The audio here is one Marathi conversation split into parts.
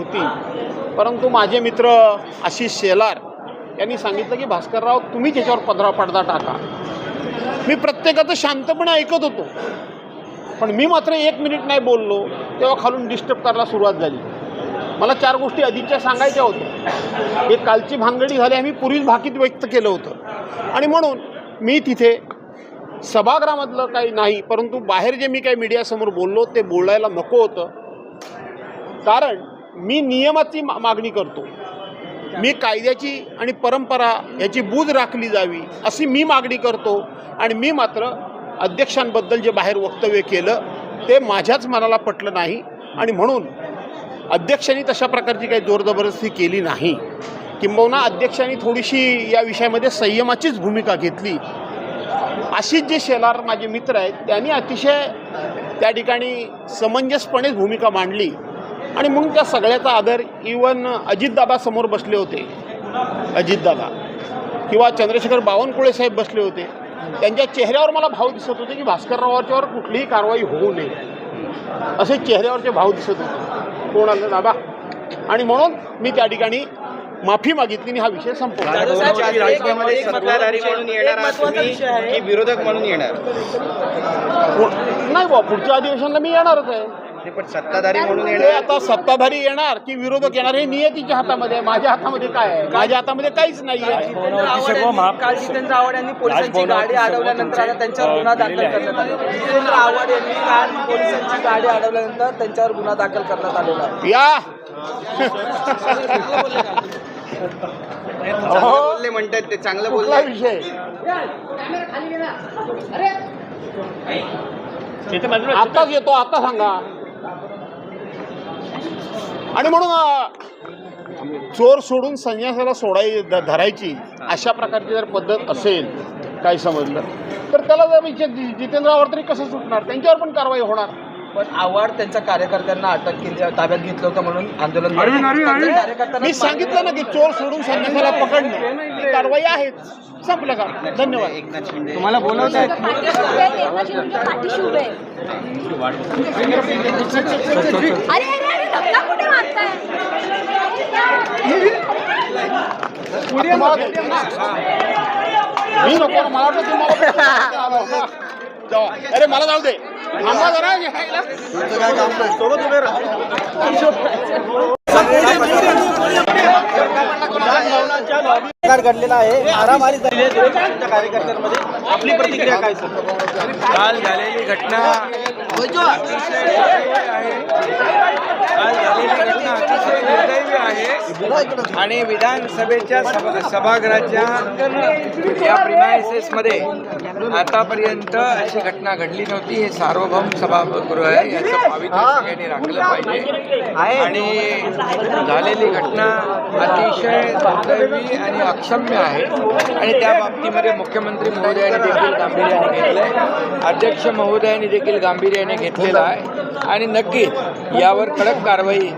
होती. परंतु माझे मित्र आशिष शेलार यांनी सांगितलं की भास्करराव तुम्हीच याच्यावर पदरा पडदा टाका. मी प्रत्येकाचं शांतपणे ऐकत होतो. पण मी मात्र एक मिनिट नाही बोललो तेव्हा खालून डिस्टर्ब करायला सुरुवात झाली. मला चार गोष्टी आधीच्या सांगायच्या होत्या. एक कालची भानगडी झाली आम्ही पूर्वीच भाकीत व्यक्त केलं होतं. आणि म्हणून मी तिथे सभागृहामधलं काही नाही परंतु बाहेर जे मी काही मीडियासमोर बोललो ते बोलायला नको होतं. कारण मी नियमाची मा मागणी करतो. मी कायद्याची आणि परंपरा याची बूज राखली जावी अशी मी मागणी करतो. आणि मी मात्र अध्यक्षांबद्दल जे बाहेर वक्तव्य केलं ते माझ्याच मनाला पटलं नाही. आणि म्हणून अध्यक्षांनी तशा प्रकारची काही जोरजबरदस्ती केली नाही. किंबहुना अध्यक्षांनी थोडीशी या विषयामध्ये संयमाचीच भूमिका घेतली. अशीच जे शेलार माझे मित्र आहेत त्यांनी अतिशय त्या ठिकाणी समंजसपणेच भूमिका मांडली. आणि म्हणून त्या सगळ्याचा आदर इवन अजितदादा समोर बसले होते. अजितदादा. किंवा चंद्रशेखर बावनकुळे साहेब बसले होते. त्यांच्या चेहऱ्यावर मला भाव दिसत होते की भास्कररावाच्यावर कुठलीही कारवाई होऊ नये. असे चेहऱ्यावरचे भाव दिसत होते. कोणाला दादा. आणि म्हणून मी त्या ठिकाणी माफी मागितली आणि हा विषय पु- नाही बा पुढच्या अधिवेशनाला मी येणारच आहे. पण सत्ताधारी म्हणून ते येणार. आता सत्ताधारी येणार की विरोधक येणार हे नियतीच्या हातामध्ये. आहे माझ्या हातामध्ये काय आहे? माझ्या हातामध्ये काहीच नाही आहे. जितेंद्र आव्हाड यांनी- काल जितेंद्र आव्हाड यांनी पोलिसांची गाडी अडवल्यानंतर आता त्यांच्यावर गुन्हा दाखल करण्यात आला. जितेंद्र आव्हाड यांनी काल पोलिसांची गाडी अडवल्यानंतर त्यांच्यावर गुन्हा दाखल करण्यात आलेला आहे. या! चांगलं बोलले म्हणतात ते चांगलं कुठला बोलले. विषय? आताच येतो आता सांगा. आणि म्हणून चोर सोडून संन्यासाला सोडाय धरायची अशा प्रकारची जर पद्धत असेल काय समजलं तर त्याला जर जितेंद्र आव्हाड तरी कसं सुटणार? त्यांच्यावर पण कारवाई होणार. पण आव्हाड त्यांच्या कार्यकर्त्यांना अटक केली ताब्यात घेतलं होतं म्हणून आंदोलन मी सांगितलं ना की चोर सोडून संन्यासाला पकडणं. ही कारवाई आहेच संपलं का? धन्यवाद. एकनाथ शिंदे. तुम्हाला बोलवत आहेत पाठीशी उभे आहेत, एकनाथ पाठीशी उभे आहेत. अरे अरे अरे धक्का कुठे मारताय तुम्हाला देतो ना. मी नको ना, मला वाटलं तुम्हाला जाऊ. अरे मला जाऊ दे. थांबा जरा घडलेला आहे. मारामारी झाली कार्यकर्त्यांमध्ये आपली प्रतिक्रिया काय सर? काल झालेली घटना काल झालेली घटना अतिशय दुर्दैवी आहे. आणि विधानसभेच्या सभा सभागृहाच्या या प्रिमायसेसमध्ये आतापर्यंत अशी घटना घडली नव्हती. हे सार्वभौम सभागृह आहे. याचं पावित्र्य सगळ्यांनी राखलं पाहिजे. आणि झालेली घटना अतिशय दुर्दैवी आणि अक्षम्य आहे. आणि त्या बाबतीमध्ये मुख्यमंत्री महोदयांनी देखील गांभीर्याने घेतलंय. अध्यक्ष महोदयांनी देखील गांभीर्याने घेतलेला आहे. आणि नक्कीच यावर कडक कारवाई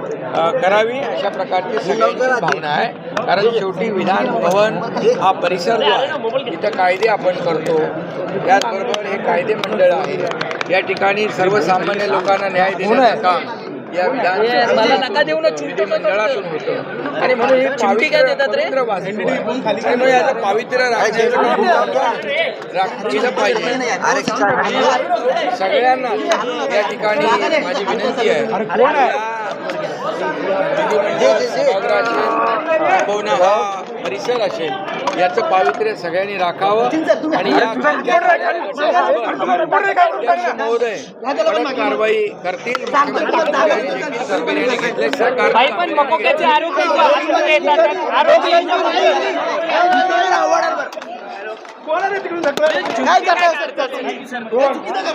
करावी अशा प्रकारची सगळ्यांची भावना आहे. कारण शेवटी विधान भवन हा परिसर जो आहे इथं कायदे आपण करतो. त्याचबरोबर हे कायदे मंडळ आहे. या ठिकाणी सर्वसामान्य लोकांना न्याय देण्याचं काम या विधान विधिमंडळातून होतं. आणि म्हणून हे वास्तू आहे. त्यामुळे याचं पावित्र्य राखण्याचं काम राख- केलं पाहिजे. सगळ्यांना या ठिकाणी माझी विनंती आहे. हा परिसर असेल याचं पावित्र्य सगळ्यांनी राखावं आणि या महोदय कारवाई करतील घेतले सरकार